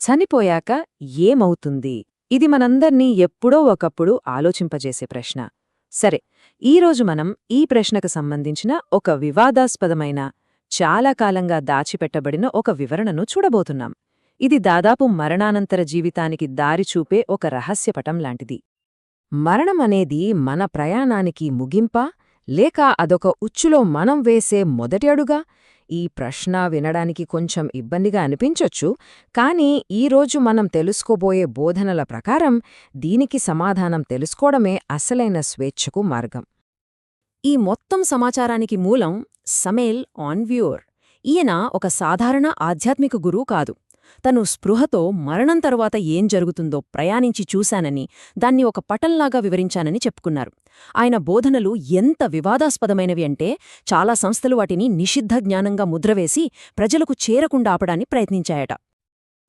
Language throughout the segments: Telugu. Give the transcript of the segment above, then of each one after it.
చనిపోయాక ఏమవుతుంది? ఇది మనందర్నీ ఎప్పుడో ఒకప్పుడు ఆలోచింపజేసే ప్రశ్న. సరే ఈరోజు మనం ఈ ప్రశ్నకు సంబంధించిన ఒక వివాదాస్పదమైన చాలా కాలంగా దాచిపెట్టబడిన ఒక వివరణను చూడబోతున్నాం. ఇది దాదాపు మరణానంతర జీవితానికి దారి చూపే ఒక రహస్యపటం లాంటిది. మరణం అనేది మన ప్రయాణానికి ముగింపా? లేక అదొక ఉచ్చులో మనం వేసే మొదటి అడుగా? ఈ ప్రశ్న వినడానికి కొంచెం ఇబ్బందిగా అనిపించొచ్చు కానీ ఈరోజు మనం తెలుసుకోబోయే బోధనల ప్రకారం దీనికి సమాధానం తెలుసుకోవడమే అసలైన స్వేచ్ఛకు మార్గం. ఈ మొత్తం సమాచారానికి మూలం సమేల్ ఆన్వ్యూర్ ఈయన ఒక సాధారణ ఆధ్యాత్మిక గురువు కాదు. తను స్పృహతో మరణం తరువాత ఏం జరుగుతుందో ప్రయాణించి చూశానని దాన్ని ఒక పటంలాగా వివరించానని చెప్పుకున్నారు. ఆయన బోధనలు ఎంత వివాదాస్పదమైనవి అంటే చాలా సంస్థలు వాటిని నిషిద్ధ జ్ఞానంగా ముద్రవేసి ప్రజలకు చేరకుండా ఆపడాన్ని ప్రయత్నించాయట.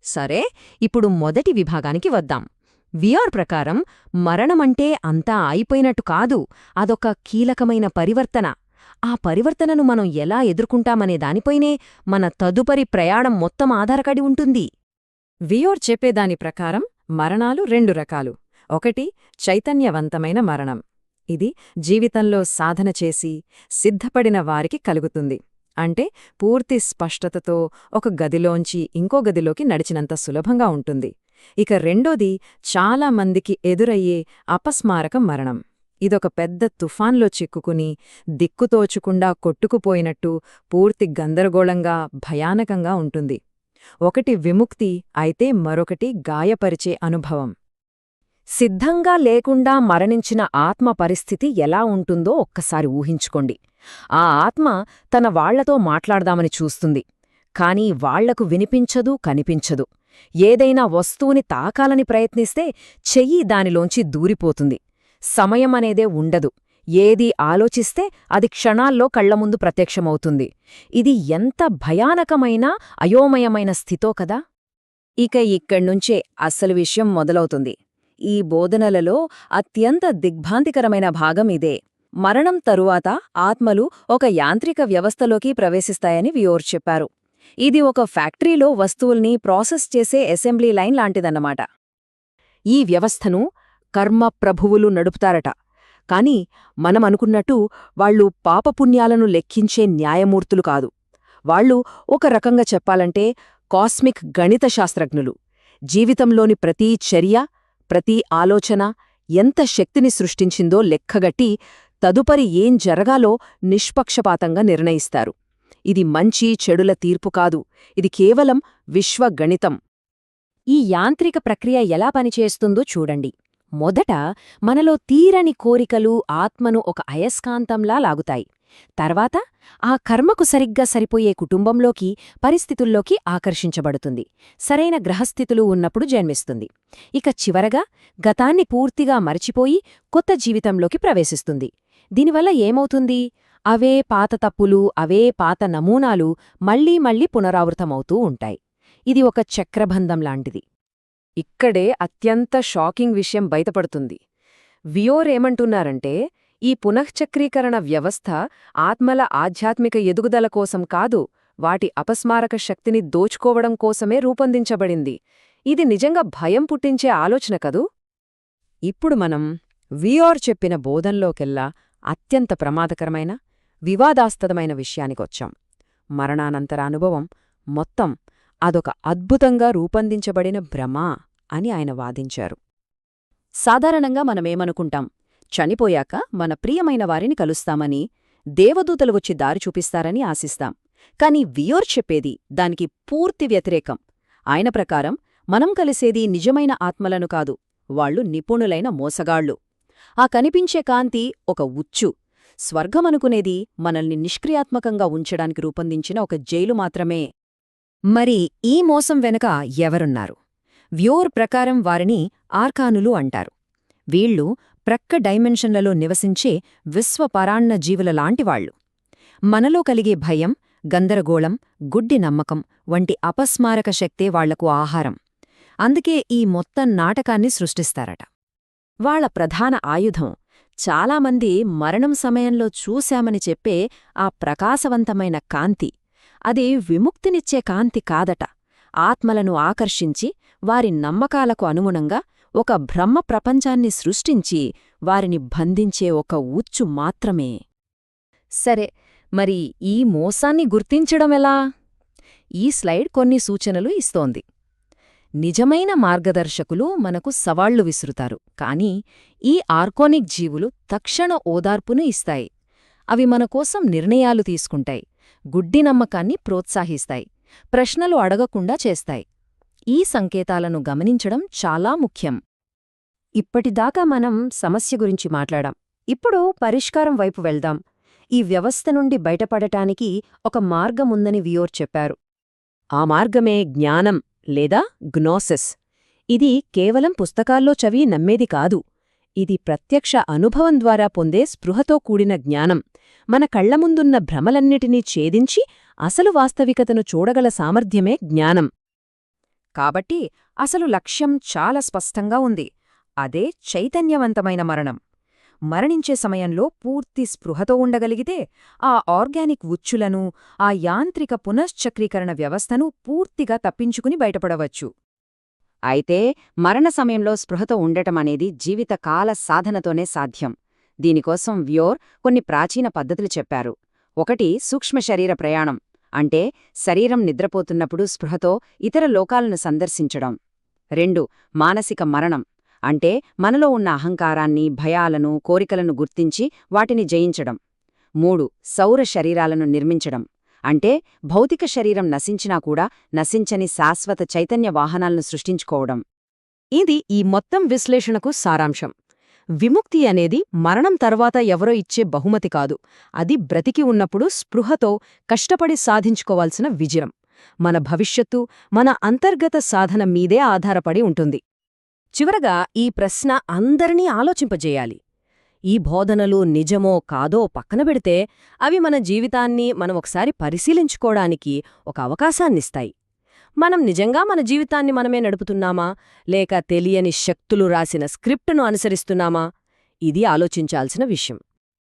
సరే ఇప్పుడు మొదటి విభాగానికి వద్దాం. విఆర్ ప్రకారం మరణమంటే అంతా అయిపోయినట్టు కాదు అదొక కీలకమైన పరివర్తన. ఆ పరివర్తనను మనం ఎలా ఎదుర్కొంటామనే దానిపైనే మన తదుపరి ప్రయాణం మొత్తం ఆధారపడి ఉంటుంది. వియోర్ చెప్పేదాని ప్రకారం మరణాలు రెండు రకాలు. ఒకటి చైతన్యవంతమైన మరణం. ఇది జీవితంలో సాధన చేసి సిద్ధపడిన వారికి కలుగుతుంది. అంటే పూర్తి స్పష్టతతో ఒక గదిలోంచి ఇంకో గదిలోకి నడిచినంత సులభంగా ఉంటుంది. ఇక రెండోది చాలా మందికి ఎదురయ్యే అపస్మారక మరణం. ఇదొక పెద్ద తుఫాన్లో చిక్కుకుని దిక్కుతోచుకుండా కొట్టుకుపోయినట్టు పూర్తి గందరగోళంగా భయానకంగా ఉంటుంది. ఒకటి విముక్తి అయితే మరొకటి గాయపరిచే అనుభవం. సిద్ధంగా లేకుండా మరణించిన ఆత్మ పరిస్థితి ఎలా ఉంటుందో ఒక్కసారి ఊహించుకోండి. ఆ ఆత్మ తన వాళ్ళతో మాట్లాడదామని చూస్తుంది. కాని వాళ్ళకు వినిపించదు కనిపించదు. ఏదైనా వస్తువుని తాకాలని ప్రయత్నిస్తే చెయ్యి దానిలోంచి దూరిపోతుంది. సమయమనేదే ఉండదు. ఏది ఆలోచిస్తే అది క్షణాల్లో కళ్ళముందు ప్రత్యక్షమవుతుంది. ఇది ఎంత భయానకమైన అయోమయమైన స్థితో కదా? ఇక ఇక్కడ్నుంచే అస్సలు విషయం మొదలవుతుంది. ఈ బోధనలలో అత్యంత దిగ్భాంతికరమైన భాగం ఇదే. మరణం తరువాత ఆత్మలు ఒక యాంత్రిక వ్యవస్థలోకి ప్రవేశిస్తాయని వియోర్ చెప్పారు. ఇది ఒక ఫ్యాక్టరీలో వస్తువుల్ని ప్రాసెస్ చేసే అసెంబ్లీ లైన్ లాంటిదన్నమాట. ఈ వ్యవస్థను కర్మ ప్రభువులు నడుపుతారట. కాని మనమనుకున్నట్టు వాళ్ళు పాపపుణ్యాలను లెక్కించే న్యాయమూర్తులు కాదు. వాళ్ళు ఒక రకంగా చెప్పాలంటే కాస్మిక్ గణిత శాస్త్రజ్ఞులు జీవితంలోని ప్రతీ చర్య ప్రతీ ఆలోచన ఎంత శక్తిని సృష్టించిందో లెక్కగట్టి తదుపరి ఏం జరగాలో నిష్పక్షపాతంగా నిర్ణయిస్తారు. ఇది మంచి చెడుల తీర్పు కాదు. ఇది కేవలం విశ్వగణితం. ఈ యాంత్రిక ప్రక్రియ ఎలా పనిచేస్తుందో చూడండి. మొదట మనలో తీరని కోరికలు ఆత్మను ఒక అయస్కాంతంలా లాగుతాయి. తర్వాత ఆ కర్మకు సరిగ్గా సరిపోయే కుటుంబంలోకి పరిస్థితుల్లోకి ఆకర్షించబడుతుంది. సరైన గ్రహస్థితులు ఉన్నప్పుడు జన్మిస్తుంది. ఇక చివరగా గతాన్ని పూర్తిగా మరచిపోయి కొత్త జీవితంలోకి ప్రవేశిస్తుంది. దీనివల్ల ఏమవుతుంది? అవే పాత తప్పులు అవే పాత నమూనాలు మళ్ళీ మళ్ళీ పునరావృతమవుతూ ఉంటాయి. ఇది ఒక చక్రబంధం లాంటిది. ఇక్కడే అత్యంత షాకింగ్ విషయం బయటపడుతుంది. వియోరేమంటున్నారంటే ఈ పునఃచక్రీకరణ వ్యవస్థ ఆత్మల ఆధ్యాత్మిక ఎదుగుదల కోసం కాదు వాటి అపస్మారక శక్తిని దోచుకోవడం కోసమే రూపొందించబడింది. ఇది నిజంగా భయం పుట్టించే ఆలోచన కదూ? ఇప్పుడు మనం వియోర్ చెప్పిన బోధంలోకెల్లా అత్యంత ప్రమాదకరమైన వివాదాస్పదమైన విషయానికొచ్చాం. మరణానంతర అనుభవం మొత్తం అదొక అద్భుతంగా రూపొందించబడిన భ్రమ అని ఆయన వాదించారు. సాధారణంగా మనమేమనుకుంటాం చనిపోయాక మన ప్రియమైన వారిని కలుస్తామని దేవదూతలు వచ్చి దారి చూపిస్తారని ఆశిస్తాం. కాని వియోర్ చెప్పేది దానికి పూర్తి వ్యతిరేకం. ఆయన ప్రకారం మనం కలిసేది నిజమైన ఆత్మలను కాదు వాళ్ళు నిపుణులైన మోసగాళ్ళు ఆ కనిపించే కాంతి ఒక ఉచ్చు. స్వర్గమనుకునేది మనల్ని నిష్క్రియాత్మకంగా ఉంచడానికి రూపొందించిన ఒక జైలు మాత్రమే. మరి ఈ మోసం వెనుక ఎవరున్నారు? వ్యోర్ ప్రకారం వారిని ఆర్కానులు అంటారు. వీళ్ళు ప్రక్క డైమెన్షన్లలో నివసించే విశ్వపరాన్న జీవులలాంటివాళ్ళు మనలో కలిగే భయం గందరగోళం గుడ్డి నమ్మకం వంటి అపస్మారక శక్తే వాళ్ళకు ఆహారం. అందుకే ఈ మొత్తం నాటకాన్ని సృష్టిస్తారట. వాళ్ళ ప్రధాన ఆయుధం చాలామంది మరణం సమయంలో చూశామని చెప్పే ఆ ప్రకాశవంతమైన కాంతి. అది విముక్తినిచ్చే కాంతి కాదట. ఆత్మలను ఆకర్షించి వారి నమ్మకాలకు అనుగుణంగా ఒక బ్రహ్మ ప్రపంచాన్ని సృష్టించి వారిని బంధించే ఒక ఉచ్చు మాత్రమే. సరే మరి ఈ మోసాన్ని గుర్తించడమెలా ఈ స్లైడ్ కొన్ని సూచనలు ఇస్తోంది. నిజమైన మార్గదర్శకులు మనకు సవాళ్ళు విసురుతారు కానీ ఈ ఆర్కోనిక్ జీవులు తక్షణ ఓదార్పును ఇస్తాయి. అవి మనకోసం నిర్ణయాలు తీసుకుంటాయి. గుడ్డి నమ్మకాన్ని ప్రోత్సహిస్తాయి ప్రశ్నలు అడగకుండా చేస్తాయి. ఈ సంకేతాలను గమనించడం చాలా ముఖ్యం. ఇప్పటిదాకా మనం సమస్య గురించి మాట్లాడాం. ఇప్పుడు పరిష్కారం వైపు వెళ్దాం. ఈ వ్యవస్థ నుండి బయటపడటానికి ఒక మార్గముందని వియోర్ చెప్పారు. ఆ మార్గమే జ్ఞానం లేదా గ్నోసెస్ ఇది కేవలం పుస్తకాల్లో చవి నమ్మేది కాదు. ఇది ప్రత్యక్ష అనుభవం ద్వారా పొందే స్పృహతో కూడిన జ్ఞానం. మన కళ్ళ ముందున్న భ్రమలన్నిటినీ ఛేదించి అసలు వాస్తవికతను చూడగల సామర్థ్యమే జ్ఞానం. కాబట్టి అసలు లక్ష్యం చాలా స్పష్టంగా ఉంది. అదే చైతన్యవంతమైన మరణం. మరణించే సమయంలో పూర్తి స్పృహతో ఉండగలిగితే ఆ ఆర్గానిక్ ఉచ్చులను ఆ యాంత్రిక పునశ్చక్రీకరణ వ్యవస్థను పూర్తిగా తప్పించుకుని బయటపడవచ్చు. అయితే మరణ సమయంలో స్పృహతో ఉండటం అనేది జీవితకాల సాధనతోనే సాధ్యం. దీనికోసం వ్యోర్ కొన్ని ప్రాచీన పద్ధతులు చెప్పారు. ఒకటి సూక్ష్మ శరీర ప్రయాణం. అంటే శరీరం నిద్రపోతున్నప్పుడు స్పృహతో ఇతర లోకాలను సందర్శించడం. రెండు మానసిక మరణం. అంటే మనలో ఉన్న అహంకారాన్ని భయాలను కోరికలను గుర్తించి వాటిని జయించడం. మూడు సౌర శరీరాలను నిర్మించడం. అంటే భౌతిక శరీరం నశించినా కూడా నశించని శాశ్వత చైతన్య వాహనాలను సృష్టించుకోవడం. ఇది ఈ మొత్తం విశ్లేషణకు సారాంశం. విముక్తి అనేది మరణం తర్వాత ఎవరో ఇచ్చే బహుమతి కాదు. అది బ్రతికి ఉన్నప్పుడు స్పృహతో కష్టపడి సాధించుకోవాల్సిన విజయం. మన భవిష్యత్తు మన అంతర్గత సాధన మీదే ఆధారపడి ఉంటుంది. చివరగా ఈ ప్రశ్న అందరినీ ఆలోచింపజేయాలి. ఈ బోధనలు నిజమో కాదో పక్కన పెడితే అవి మన జీవితాన్ని మనం ఒకసారి పరిశీలించుకోవడానికి ఒక అవకాశాన్నిస్తాయి. మనం నిజంగా మన జీవితాన్ని మనమే నడుపుతున్నామా? లేక తెలియని శక్తులు రాసిన స్క్రిప్టును అనుసరిస్తున్నామా? ఇది ఆలోచించాల్సిన విషయం.